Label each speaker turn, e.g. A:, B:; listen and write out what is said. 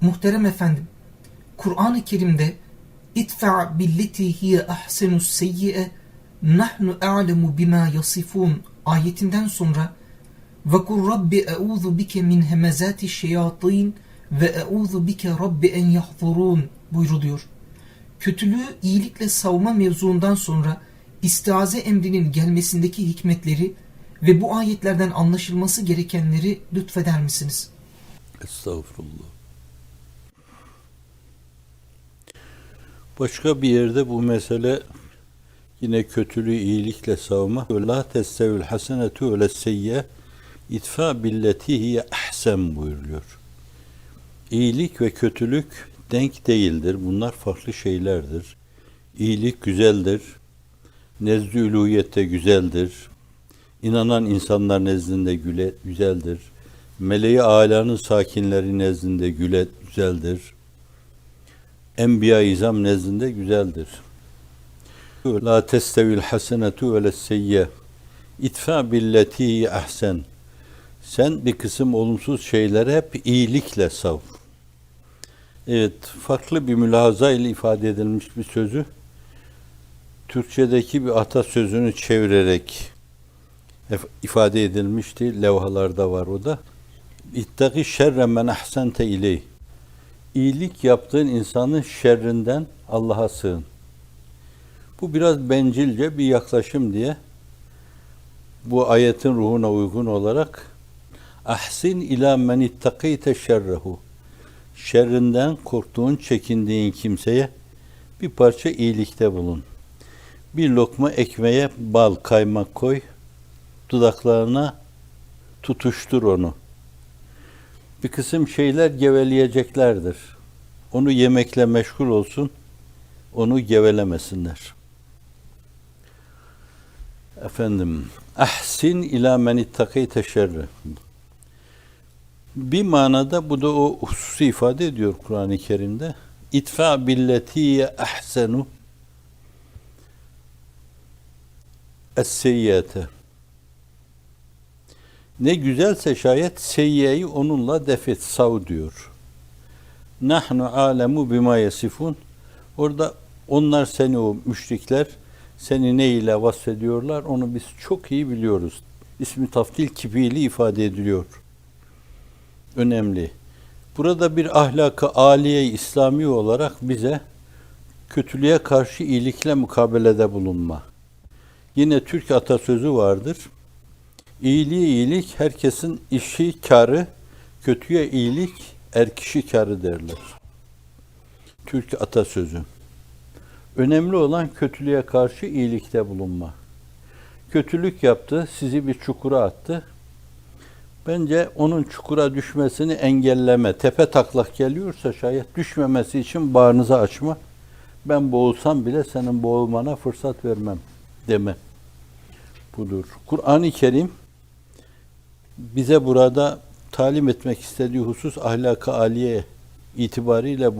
A: Muhterem efendim, Kur'an-ı Kerim'de İtfa billeti hiye ahsenus seyyi'e nahnu a'lemu bima yasifun ayetinden sonra ve kul rabbi e'udhu bike min hemezati şeyatin ve e'udhu bike rabbi en yahzurun buyruluyor. Kötülüğü iyilikle savma mevzuundan sonra istiaze emrinin gelmesindeki hikmetleri ve bu ayetlerden anlaşılması gerekenleri lütfeder misiniz?
B: Estağfurullah. Başka bir yerde bu mesele yine kötülüğü iyilikle savma. La testevil hasenetu ve seyye itfa billeti hiye ahsen buyuruluyor. İyilik ve kötülük denk değildir. Bunlar farklı şeylerdir. İyilik güzeldir. Ülûhiyette güzeldir. İnanan insanlar nezdinde güle, güzeldir. Meleği alanın sakinleri nezdinde güle, güzeldir. Enbiya-i izam nezdinde güzeldir. La testevil hasenetu ve seyye itfa billeti ahsen. Sen bir kısım olumsuz şeyleri hep iyilikle sav. Evet, farklı bir mülahaza ile ifade edilmiş bir sözü Türkçedeki bir atasözünü çevirerek ifade edilmişti. Levhalarda var o da. İttaki şerre men ahsente iley. İyilik yaptığın insanın şerrinden Allah'a sığın. Bu biraz bencilce bir yaklaşım diye bu ayetin ruhuna uygun olarak ahsin ila men ittakite şerrehu. Şerrinden korktuğun, çekindiğin kimseye bir parça iyilikte bulun. Bir lokma ekmeğe bal, kaymak koy, dudaklarına tutuştur onu. Bir kısım şeyler geveleyeceklerdir. Onu yemekle meşgul olsun, onu gevelemesinler. Efendim, ahsin ila men ittakite şerre. Bir manada bu da o hususi ifade ediyor Kur'an-ı Kerim'de. İtfa billetiye ahsenu es-seyyate. Ne güzelse şayet seyyeyi onunla defet, sav diyor. Nahnu alemu bima yasifun. Orada onlar seni o müşrikler seni ne ile vasfediyorlar onu biz çok iyi biliyoruz. İsmi taftil kipiyle ifade ediliyor. Önemli. Burada bir ahlakı aliye İslami olarak bize kötülüğe karşı iyilikle mukabelede bulunma. Yine Türk atasözü vardır. İyiliğe iyilik herkesin işi karı, kötüye iyilik er kişi karı derler. Türk atasözü. Önemli olan kötülüğe karşı iyilikte bulunma. Kötülük yaptı, sizi bir çukura attı. Bence onun çukura düşmesini engelleme, tepe taklak geliyorsa şayet düşmemesi için bağrınızı açma. Ben boğulsam bile senin boğulmana fırsat vermem deme. Budur. Kur'an-ı Kerim bize burada talim etmek istediği husus ahlak-ı aliye itibariyle bu.